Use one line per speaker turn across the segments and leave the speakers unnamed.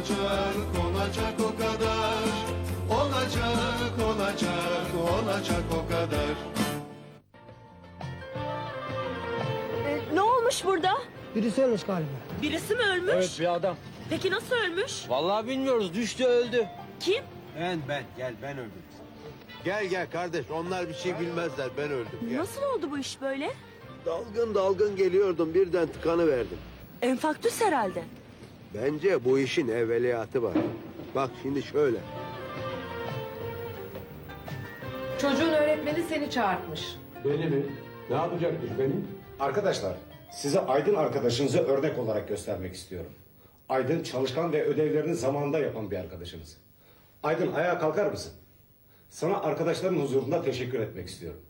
olacak, olacak o kadar. Olacak, olacak, olacak o kadar.
Ee, ne olmuş burada?
Birisi ölmüş galiba.
Birisi mi ölmüş?
Evet bir adam.
Peki nasıl ölmüş?
Vallahi bilmiyoruz düştü öldü.
Kim?
Ben ben gel ben öldüm. Gel gel kardeş onlar bir şey bilmezler ben öldüm. Gel.
Nasıl oldu bu iş böyle?
Dalgın dalgın geliyordum birden tıkanı verdim.
Enfaktüs herhalde.
Bence bu işin evveliyatı var. Bak şimdi şöyle.
Çocuğun öğretmeni seni çağırtmış.
Beni mi? Ne yapacakmış beni?
Arkadaşlar, size Aydın arkadaşınızı örnek olarak göstermek istiyorum. Aydın çalışkan ve ödevlerini zamanında yapan bir arkadaşınız. Aydın ayağa kalkar mısın? Sana arkadaşların huzurunda teşekkür etmek istiyorum.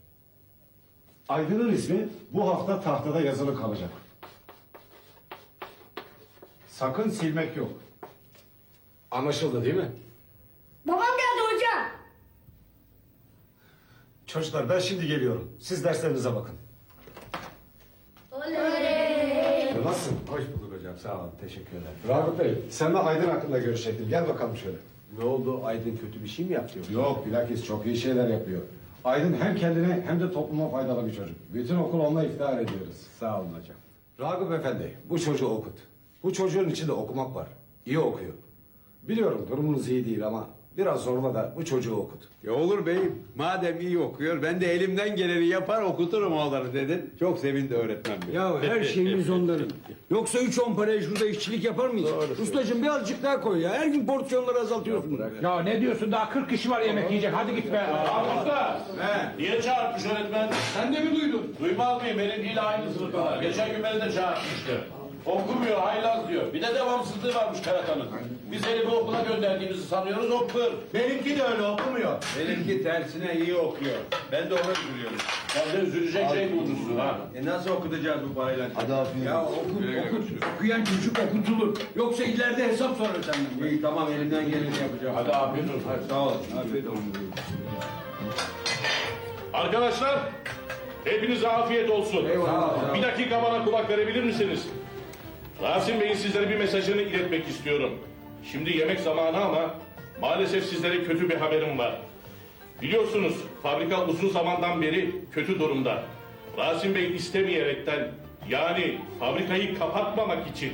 Aydın'ın ismi bu hafta tahtada yazılı kalacak. Sakın silmek yok. Anlaşıldı değil mi?
Babam geldi hocam.
Çocuklar ben şimdi geliyorum. Siz derslerinize bakın. Nasılsın? Hoş bulduk hocam. Sağ olun. Teşekkür ederim. Ragıp Bey, sen de Aydın hakkında görüşecektin. Gel bakalım şöyle.
Ne oldu? Aydın kötü bir şey mi yaptı? yoksa?
Yok, bilakis çok iyi şeyler yapıyor. Aydın hem kendine hem de topluma faydalı bir çocuk. Bütün okul onunla iftihar ediyoruz.
Sağ olun hocam.
Ragıp Efendi, bu çocuğu okut. Bu çocuğun içinde okumak var. İyi okuyor. Biliyorum durumunuz iyi değil ama biraz zorla da bu çocuğu okut.
Ya olur beyim. Madem iyi okuyor ben de elimden geleni yapar okuturum oğlanı dedin. Çok sevindi öğretmen bey.
Ya her şeyimiz onların. Yoksa üç on paraya şurada işçilik yapar mıyız? Ustacığım birazcık daha koy ya. Her gün porsiyonları azaltıyorsun.
Ya ne diyorsun daha 40 kişi var yemek yiyecek hadi git be. Usta. Niye çağırtmış öğretmen? Sen de mi duydun? Duymaz mıyım benimkiyle aynı sınıftalar. Geçen gün beni de çağırtmıştı. Okumuyor haylaz diyor. Bir de devamsızlığı varmış Karatan'ın. Biz herifi okula gönderdiğimizi sanıyoruz okur.
Benimki de öyle okumuyor. Benimki tersine iyi okuyor. Ben de ona üzülüyorum.
Sen de üzülecek şey bulmuşsun ha.
E nasıl okutacağız bu parayla? Hadi
Ya oku, okut, okuyan çocuk okutulur. Yoksa ileride hesap sorar senden.
İyi tamam elimden geleni yapacağım.
Hadi afiyet olsun.
Hadi, sağ ol. Afiyet olsun.
Arkadaşlar hepinize afiyet olsun. Bir dakika bana kulak verebilir misiniz? Rasim Bey'in sizlere bir mesajını iletmek istiyorum. Şimdi yemek zamanı ama maalesef sizlere kötü bir haberim var. Biliyorsunuz fabrika uzun zamandan beri kötü durumda. Rasim Bey istemeyerekten yani fabrikayı kapatmamak için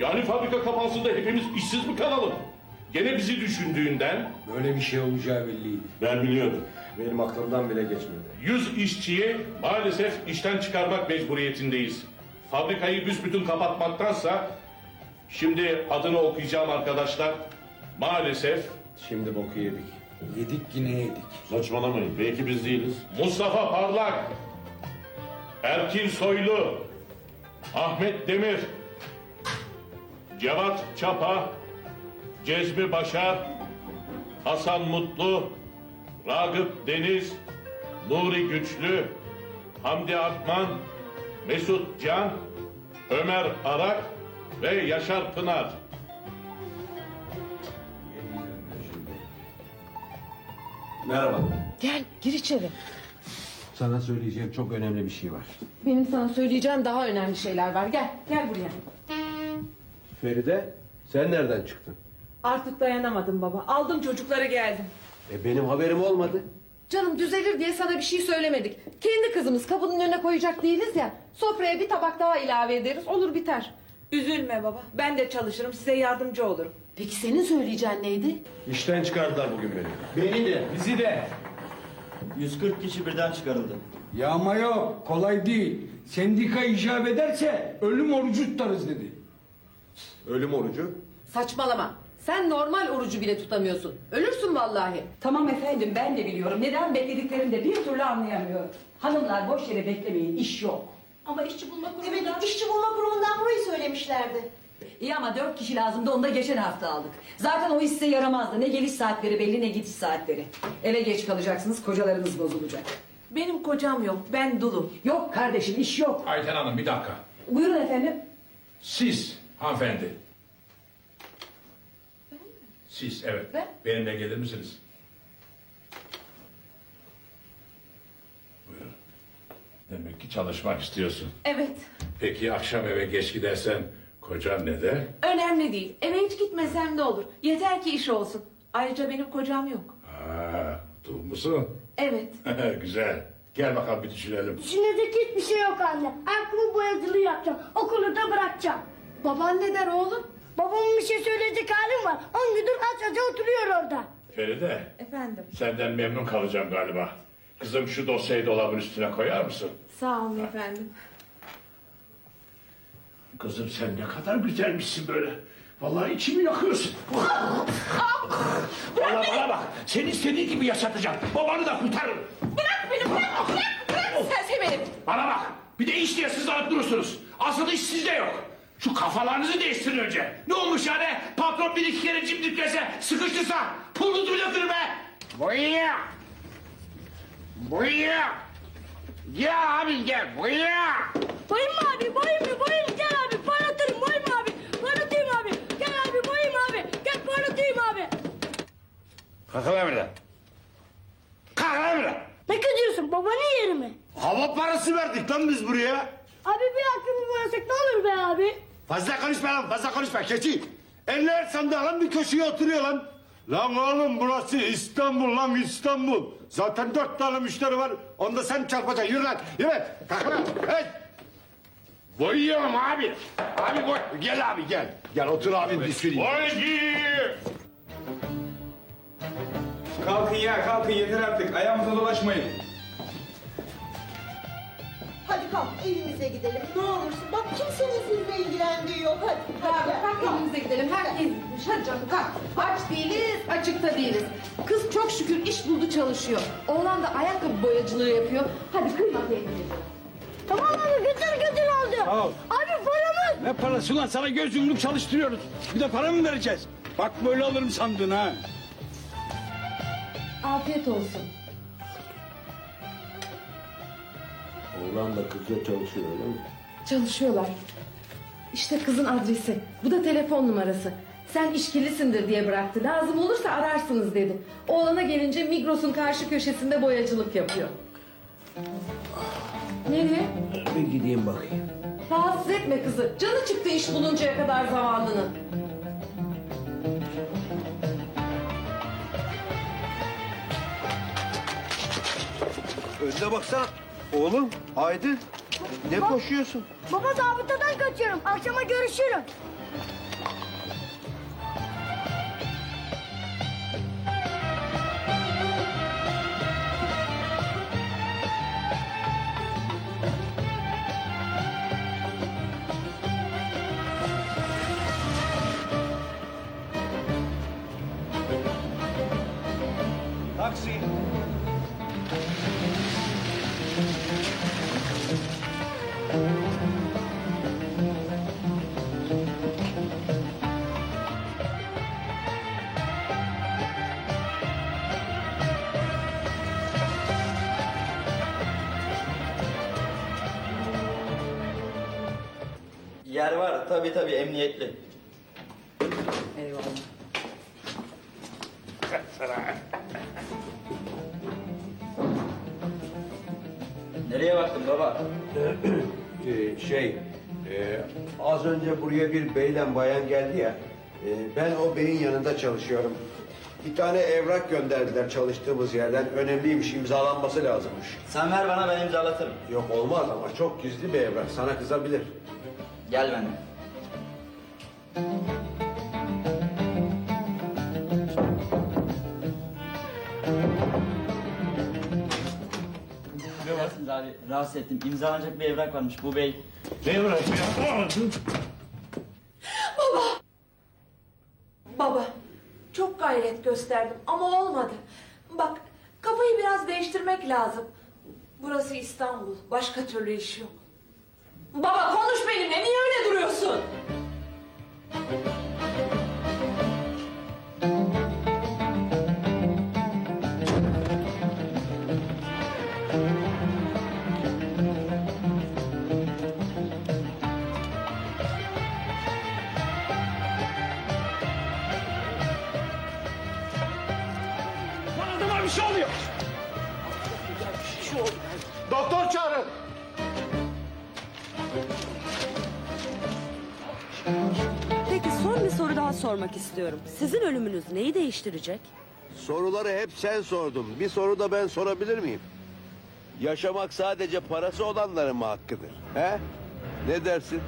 yani fabrika kapansın da hepimiz işsiz mi kalalım? Gene bizi düşündüğünden
Böyle bir şey olacağı belliydi.
ben biliyordum.
Benim aklımdan bile geçmedi.
100 işçiyi maalesef işten çıkarmak mecburiyetindeyiz. Fabrikayı büsbütün kapatmaktansa şimdi adını okuyacağım arkadaşlar. Maalesef
Şimdi boku yedik.
Yedik yine yedik.
Saçmalamayın. Belki biz değiliz. Mustafa Parlak, Erkin Soylu, Ahmet Demir, Cevat Çapa, Cezmi Başar, Hasan Mutlu, Ragıp Deniz, Nuri Güçlü, Hamdi Akman, Mesut Can, Ömer Arak ve Yaşar Pınar.
Merhaba.
Gel gir içeri.
Sana söyleyeceğim çok önemli bir şey var.
Benim sana söyleyeceğim daha önemli şeyler var. Gel gel buraya.
Feride sen nereden çıktın?
Artık dayanamadım baba. Aldım çocuklara geldim.
E benim haberim olmadı.
Canım düzelir diye sana bir şey söylemedik. Kendi kızımız kapının önüne koyacak değiliz ya. Sofraya bir tabak daha ilave ederiz olur biter.
Üzülme baba. Ben de çalışırım size yardımcı olurum.
Peki senin söyleyeceğin neydi?
İşten çıkardılar bugün beni.
Beni de bizi de.
140 kişi birden çıkarıldı.
Yağma yok kolay değil. Sendika icap ederse ölüm orucu tutarız dedi.
Ölüm orucu.
Saçmalama. Sen normal orucu bile tutamıyorsun. Ölürsün vallahi.
Tamam efendim ben de biliyorum. Neden beklediklerini de bir türlü anlayamıyorum. Hanımlar boş yere beklemeyin iş yok.
Ama işçi bulma kurumundan... Evet, işçi bulma kurumundan burayı söylemişlerdi.
İyi ama dört kişi lazımdı onu da geçen hafta aldık. Zaten o size yaramazdı. Ne geliş saatleri belli ne gidiş saatleri. Eve geç kalacaksınız kocalarınız bozulacak.
Benim kocam yok. Ben dulum.
Yok kardeşim iş yok.
Ayten Hanım bir dakika.
Buyurun efendim.
Siz hanımefendi. Siz evet.
Ben?
Benimle gelir misiniz? Buyurun. Demek ki çalışmak istiyorsun.
Evet.
Peki akşam eve geç gidersen kocan ne der?
Önemli değil. Eve hiç gitme gitmesem de olur. Yeter ki iş olsun. Ayrıca benim kocam yok.
Ha, dur musun?
Evet.
Güzel. Gel bakalım bir düşünelim.
Düşünecek hiçbir şey yok anne. Ayakkabı boyacılığı yapacağım. Okulu da bırakacağım.
Baban ne der oğlum?
Babamın bir şey söyleyecek halim var. On gündür aç aça oturuyor orada.
Feride,
Efendim.
senden memnun kalacağım galiba. Kızım şu dosyayı dolabın üstüne koyar mısın?
Sağ olun efendim.
Kızım sen ne kadar güzelmişsin böyle. Vallahi içimi yakıyorsun. Vallahi bana bak. Seni istediğin gibi yaşatacağım. Babanı da kurtarırım.
Bırak beni bırak bırak bırak sersem herif.
Bana bak. Bir de iş diye sızlanıp durursunuz. Asıl iş sizde yok. Şu kafalarınızı değiştirin önce. Ne olmuş yani? Patron bir iki kere cimdiklese, sıkıştırsa pulunuzu bile be. Boya. Boya. Gel abi gel. Boya.
Boyayım mı abi? Boyayım mı? Boyayım gel abi. Parlatırım. Mı abi? Parlatayım abi. Gel abi boyayım abi. Gel parlatayım abi.
Kalk lan buradan. Kalk lan buradan.
Ne kızıyorsun? Babanın yeri mi?
Hava parası verdik lan biz buraya.
Abi bir ayakkabı boyasak ne olur be abi?
Fazla konuşma lan fazla konuşma keçi. Eller sandığa lan bir köşeye oturuyor lan. Lan oğlum burası İstanbul lan İstanbul. Zaten dört tane müşteri var. Onda sen çarpacaksın. Yürü lan yürü. Kalk lan. Hey.
Boyuyorum abi.
Abi boy. Gel abi gel. Gel otur abi bir.
Boyacı.
Kalkın ya kalkın yeter artık ayağımıza dolaşmayın.
Hadi kalk evimize gidelim. Ne olursun. Bak kimsenin sizinle ilgilendiği yok. Hadi.
Hadi kalk evimize gidelim. Herkes gitmiş. Hadi canım kalk. Aç değiliz, açıkta değiliz. Kız çok şükür iş buldu çalışıyor. Oğlan da ayakkabı boyacılığı yapıyor. Hadi kıyma kendini.
Tamam abi götür götür oldu.
Al.
Abi paramız.
Ne parası lan sana göz yumruk çalıştırıyoruz. Bir de para mı vereceğiz? Bak böyle alırım sandın ha.
Afiyet olsun.
Oğlan da kızla çalışıyor öyle mi?
Çalışıyorlar. İşte kızın adresi. Bu da telefon numarası. Sen işkilisindir diye bıraktı. Lazım olursa ararsınız dedi. Oğlana gelince Migros'un karşı köşesinde boyacılık yapıyor. Nereye?
Bir gideyim bakayım.
Rahatsız etme kızı. Canı çıktı iş buluncaya kadar zavallının.
Önüne baksana. Oğlum Aydın. Ne koşuyorsun?
Baba zabıtadan kaçıyorum. Akşama görüşürüm.
Taksi.
Yer var tabii tabii emniyetli.
Eyvallah.
Nereye baktın baba?
Ee, şey, e, az önce buraya bir beyle bayan geldi ya. e, ben o beyin yanında çalışıyorum. Bir tane evrak gönderdiler çalıştığımız yerden. Önemliymiş, imzalanması lazımmış.
Sen ver bana ben imzalatırım.
Yok olmaz ama çok gizli bir evrak. Sana kızabilir.
Gel benimle. Affedersiniz abi rahatsız ettim. İmzalanacak bir evrak varmış bu bey.
Ne bırakıyor?
Baba çok gayret gösterdim ama olmadı. Bak kafayı biraz değiştirmek lazım. Burası İstanbul. Başka türlü iş yok. Baba konuş benimle. Niye öyle duruyorsun?
Peki son bir soru daha
sormak istiyorum. Sizin ölümünüz neyi değiştirecek?
Soruları hep sen sordun. Bir soru da ben sorabilir miyim? Yaşamak sadece parası olanların mı hakkıdır? He? Ne dersin?